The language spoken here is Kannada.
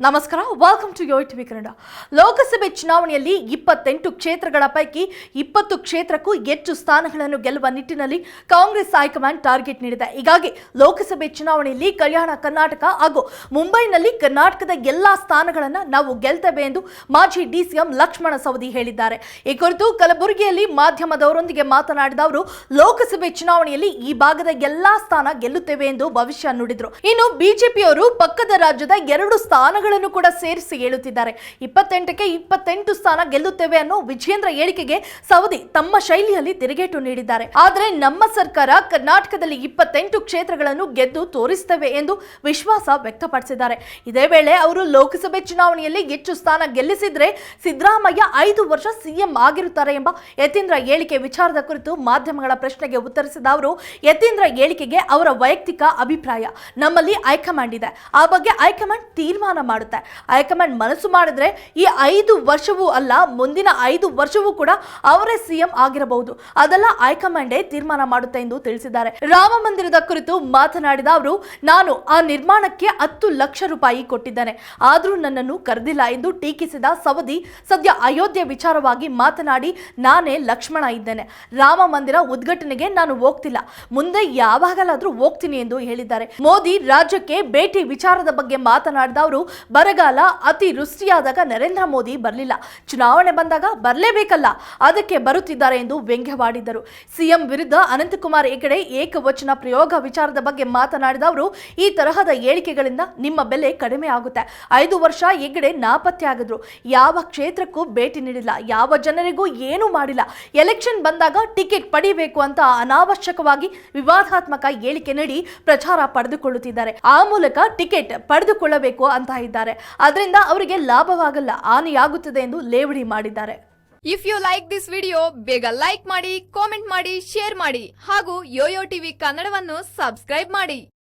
ನಮಸ್ಕಾರ welcome to Yo TV Kannada ಲೋಕಸಭೆ ಚುನಾವಣೆಯಲ್ಲಿ ಇಪ್ಪತ್ತೆಂಟು ಕ್ಷೇತ್ರಗಳ ಪೈಕಿ ಇಪ್ಪತ್ತು ಕ್ಷೇತ್ರಕ್ಕೂ ಹೆಚ್ಚು ಸ್ಥಾನಗಳನ್ನು ಗೆಲ್ಲುವ ನಿಟ್ಟಿನಲ್ಲಿ ಕಾಂಗ್ರೆಸ್ ಹೈಕಮಾಂಡ್ ಟಾರ್ಗೆಟ್ ನೀಡಿದೆ. ಹೀಗಾಗಿ ಲೋಕಸಭೆ ಚುನಾವಣೆಯಲ್ಲಿ ಕಲ್ಯಾಣ ಕರ್ನಾಟಕ ಹಾಗೂ ಮುಂಬೈನಲ್ಲಿ ಕರ್ನಾಟಕದ ಎಲ್ಲಾ ಸ್ಥಾನಗಳನ್ನು ನಾವು ಗೆಲ್ತೇವೆ ಎಂದು ಮಾಜಿ ಡಿಸಿಎಂ ಲಕ್ಷ್ಮಣ ಸವದಿ ಹೇಳಿದ್ದಾರೆ. ಈ ಕುರಿತು ಕಲಬುರಗಿಯಲ್ಲಿ ಮಾಧ್ಯಮದವರೊಂದಿಗೆ ಮಾತನಾಡಿದ ಅವರು, ಲೋಕಸಭೆ ಚುನಾವಣೆಯಲ್ಲಿ ಈ ಭಾಗದ ಎಲ್ಲಾ ಸ್ಥಾನ ಗೆಲ್ಲುತ್ತೇವೆ ಎಂದು ಭವಿಷ್ಯ ನುಡಿದ್ರು. ಇನ್ನು ಬಿಜೆಪಿಯವರು ಪಕ್ಕದ ರಾಜ್ಯದ ಎರಡು ಸ್ಥಾನಗಳನ್ನು ಕೂಡ ಸೇರಿಸಿ ಹೇಳುತ್ತಿದ್ದಾರೆ. ಇಪ್ಪತ್ತೆಂಟಕ್ಕೆ ಇಪ್ಪತ್ತೆಂಟು ಸ್ಥಾನ ಗೆಲ್ಲುತ್ತೇವೆ ಅನ್ನೋ ವಿಜೇಂದ್ರ ಹೇಳಿಕೆಗೆ ಸೌದಿ ತಮ್ಮ ಶೈಲಿಯಲ್ಲಿ ತಿರುಗೇಟು ನೀಡಿದ್ದಾರೆ. ಆದರೆ ನಮ್ಮ ಸರ್ಕಾರ ಕರ್ನಾಟಕದಲ್ಲಿ ಇಪ್ಪತ್ತೆಂಟು ಕ್ಷೇತ್ರಗಳನ್ನು ಗೆದ್ದು ತೋರಿಸುತ್ತೇವೆ ಎಂದು ವಿಶ್ವಾಸ ವ್ಯಕ್ತಪಡಿಸಿದ್ದಾರೆ. ಇದೇ ವೇಳೆ ಅವರು ಲೋಕಸಭೆ ಚುನಾವಣೆಯಲ್ಲಿ ಹೆಚ್ಚು ಸ್ಥಾನ ಗೆಲ್ಲಿಸಿದ್ರೆ ಸಿದ್ದರಾಮಯ್ಯ ಐದು ವರ್ಷ ಸಿಎಂ ಆಗಿರುತ್ತಾರೆ ಎಂಬ ಯತೀಂದ್ರ ಹೇಳಿಕೆ ವಿಚಾರದ ಕುರಿತು ಮಾಧ್ಯಮಗಳ ಪ್ರಶ್ನೆಗೆ ಉತ್ತರಿಸಿದ ಅವರು, ಯತೀಂದ್ರ ಹೇಳಿಕೆಗೆ ಅವರ ವೈಯಕ್ತಿಕ ಅಭಿಪ್ರಾಯ ನಮ್ಮಲ್ಲಿ ಹೈಕಮಾಂಡ್ ಇದೆ. ಆ ಬಗ್ಗೆ ಹೈಕಮಾಂಡ್ ತೀರ್ಮಾನ ಮಾಡುತ್ತೆ. ಹೈಕಮಾಂಡ್ ಮನಸ್ಸು ಮಾಡಿದ್ರೆ ಈ ಐದು ವರ್ಷವೂ ಅಲ್ಲ, ಮುಂದಿನ ಐದು ವರ್ಷವೂ ಕೂಡ ಅವರೇ ಸಿಎಂ ಆಗಿರಬಹುದು. ಅದೆಲ್ಲ ಹೈಕಮಾಂಡೇ ತೀರ್ಮಾನ ಮಾಡುತ್ತೆ ಎಂದು ತಿಳಿಸಿದ್ದಾರೆ. ರಾಮ ಮಂದಿರದ ಕುರಿತು ಮಾತನಾಡಿದ ಅವರು, ನಾನು ಆ ನಿರ್ಮಾಣಕ್ಕೆ ಹತ್ತು ಲಕ್ಷ ರೂಪಾಯಿ ಕೊಟ್ಟಿದ್ದೇನೆ. ಆದರೂ ನನ್ನನ್ನು ಕರೆದಿಲ್ಲ ಎಂದು ಟೀಕಿಸಿದ ಸವದಿ ಸದ್ಯ ಅಯೋಧ್ಯೆ ವಿಚಾರವಾಗಿ ಮಾತನಾಡಿ, ನಾನೇ ಲಕ್ಷ್ಮಣ ಇದ್ದೇನೆ. ರಾಮ ಮಂದಿರ ಉದ್ಘಾಟನೆಗೆ ನಾನು ಹೋಗ್ತಿಲ್ಲ. ಮುಂದೆ ಯಾವಾಗಲಾದ್ರೂ ಹೋಗ್ತೀನಿ ಎಂದು ಹೇಳಿದ್ದಾರೆ. ಮೋದಿ ರಾಜ್ಯಕ್ಕೆ ಭೇಟಿ ವಿಚಾರದ ಬಗ್ಗೆ ಮಾತನಾಡಿದ ಅವರು ಬರಗಾಲ ಅತಿ ವೃಷ್ಟಿಯಾದಾಗ ನರೇಂದ್ರ ಮೋದಿ ಬರಲಿಲ್ಲ. ಚುನಾವಣೆ ಬಂದಾಗ ಬರಲೇಬೇಕಲ್ಲ, ಅದಕ್ಕೆ ಬರುತ್ತಿದ್ದಾರೆ ಎಂದು ವ್ಯಂಗ್ಯವಾಡಿದ್ದರು. ಸಿಎಂ ವಿರುದ್ಧ ಅನಂತಕುಮಾರ್ ಹೆಗಡೆ ಏಕವಚನ ಪ್ರಯೋಗ ವಿಚಾರದ ಬಗ್ಗೆ ಮಾತನಾಡಿದ ಅವರು, ಈ ತರಹದ ಹೇಳಿಕೆಗಳಿಂದ ನಿಮ್ಮ ಬೆಲೆ ಕಡಿಮೆ ಆಗುತ್ತೆ. ಐದು ವರ್ಷ ಹೆಗಡೆ ನಾಪತ್ತೆ ಆಗಿದ್ರು. ಯಾವ ಕ್ಷೇತ್ರಕ್ಕೂ ಭೇಟಿ ನೀಡಿಲ್ಲ, ಯಾವ ಜನರಿಗೂ ಏನೂ ಮಾಡಿಲ್ಲ. ಎಲೆಕ್ಷನ್ ಬಂದಾಗ ಟಿಕೆಟ್ ಪಡಿಬೇಕು ಅಂತ ಅನಾವಶ್ಯಕವಾಗಿ ವಿವಾದಾತ್ಮಕ ಹೇಳಿಕೆ ನೀಡಿ ಪ್ರಚಾರ ಪಡೆದುಕೊಳ್ಳುತ್ತಿದ್ದಾರೆ. ಆ ಮೂಲಕ ಟಿಕೆಟ್ ಪಡೆದುಕೊಳ್ಳಬೇಕು ಅಂತ ಇದ್ದಾರೆ. ಅದರಿಂದ ಅವರಿಗೆ ಲಾಭವಾಗಲ್ಲ, ಹಾನಿಯಾಗುತ್ತದೆ ಎಂದು ಲೇವಡಿ ಮಾಡಿದ್ದಾರೆ. If you like this video ಬೇಗ ಲೈಕ್ ಮಾಡಿ ಕಾಮೆಂಟ್ ಮಾಡಿ ಶೇರ್ ಮಾಡಿ ಹಾಗೂ ಯೋಯೋ ಟಿವಿ ಕನ್ನಡವನ್ನು ಸಬ್ಸ್ಕ್ರೈಬ್ ಮಾಡಿ.